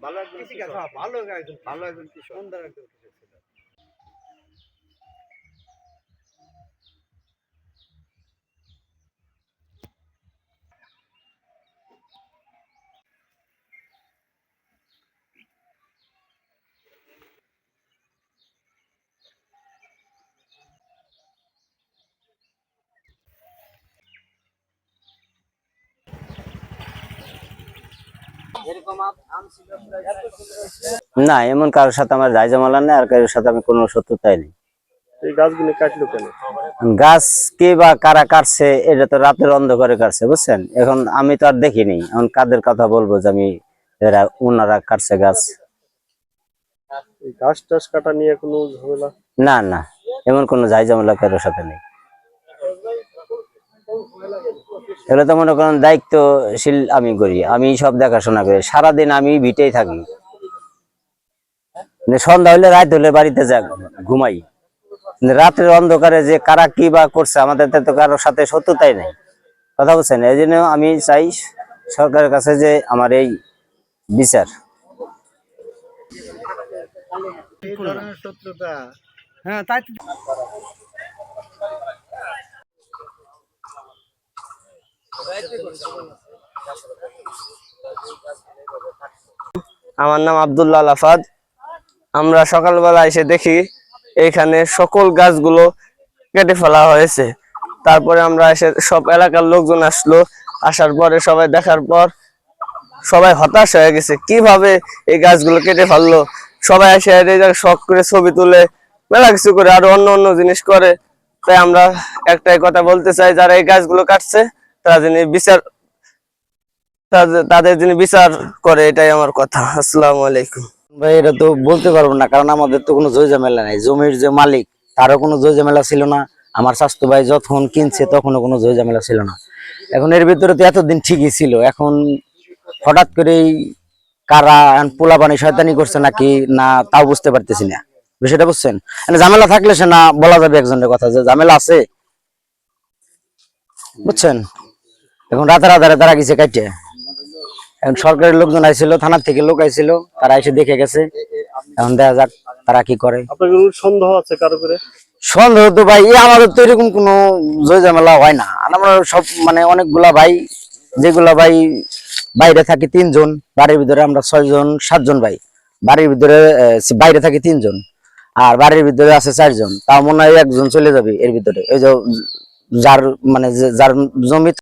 ভালো একজন। হ্যাঁ, ভালো একজন ভালো একজন সুন্দর একজন না এমন কারোর সাথে আমার যাই জমালা নেই আর কারোর সাথে আমি কোনো শত্রুতাই নেই। গাছগুলো কাটলো কেন? গাছ কে বা কারা কাটছে এটা তো রাতের অন্ধকারে কাটছে বুঝছেন? এখন আমি তো আর দেখিনি। এখন কাদের কথা বলব যে আমি এরা ওনারা কাটছে গাছ? গাছ টাছ কাটা নিয়ে কোনো ঝামেলা? না না এমন কোনো যাই জমালা কারোর সাথে নেই। এগুলো তো মনে করেন দায়িত্বশীল আমি করি, আমি সব দেখাশোনা করি, সারাদিন আমি ভিটেই থাকি। মানে সন্ধ্যা হলে রাত হলে বাড়িতে যা ঘুমাই। কিন্তু রাতের অন্ধকারে যে কারা কি বা করছে, আমাদের তো কারোর সাথে সত্যতাই নেই। কথা বলছেন এই জন্য আমি চাই সরকারের কাছে যে আমার এই বিচার। হ্যাঁ তাই তো আমার নাম আব্দুল্লাহ আলাফাদ আমরা সকালবেলা এসে দেখি এখানে সকল গাছগুলো কেটে ফেলা হয়েছে। তারপরে আমরা এসে সব এলাকার লোকজন আসলো। আসার পরে সবাই দেখার পর সবাই হতাশ হয়ে গেছে, কীভাবে এই গাছগুলো কেটে ফেলল? সবাই এসে শখ করে ছবি তুলে, মেলা কিছু করে, আরও অন্য অন্য জিনিস করে। তাই আমরা একটাই কথা বলতে চাই, যারা এই গাছগুলো কাটছে তারা যিনি বিচার তাদের- যিনি বিচার করে, এটাই আমার কথা। আসসালামু আলাইকুম। ভাই, এটা তো বলতে পারব না, কারণ আমাদের তো কোনো জয় ঝামেলা নাই। জমির যে মালিক, তারও কোনো জয় ঝামেলা ছিল না। আমার স্বাস্থ্য ভাই যখন কিনছে, তখনও কোনো জয় ঝামেলা ছিল না। এখন এর ভিতরে তো এতদিন ঠিকই ছিল। এখন হঠাৎ করেই কারা পোলা পানি শয়তানি করছে নাকি, না তাও বুঝতে পারতেছি না। বিষয়টা বুঝছেন? মানে ঝামেলা থাকলে সে না বলা যাবে একজনের কথা, যে ঝামেলা আছে। বুঝছেন? এখন রাতার আধারে তারা গেছে কাটে এখন সরকারের লোকজন আইছিল থানার থেকে লোক আইছিল তারা এসে দেখে গেছে। এখন দেখা যাক তারা কি করে। সন্দেহ আছে কারও করে সন্দেহ তো ভাই এই আমাদের তো এরকম কোনো জয় ঝামেলা হয় না। আমরা সব মানে অনেকগুলা ভাই যেগুলা ভাই বাইরে থাকি তিনজন বাড়ির ভিতরে আমরা ছয়জন সাতজন ভাই। বাড়ির ভিতরে বাইরে থাকি তিনজন আর বাড়ির ভিতরে আছে চারজন। তাও মনে হয় একজন চলে যাবে এর ভিতরে। ওই যে যার মানে যার জমি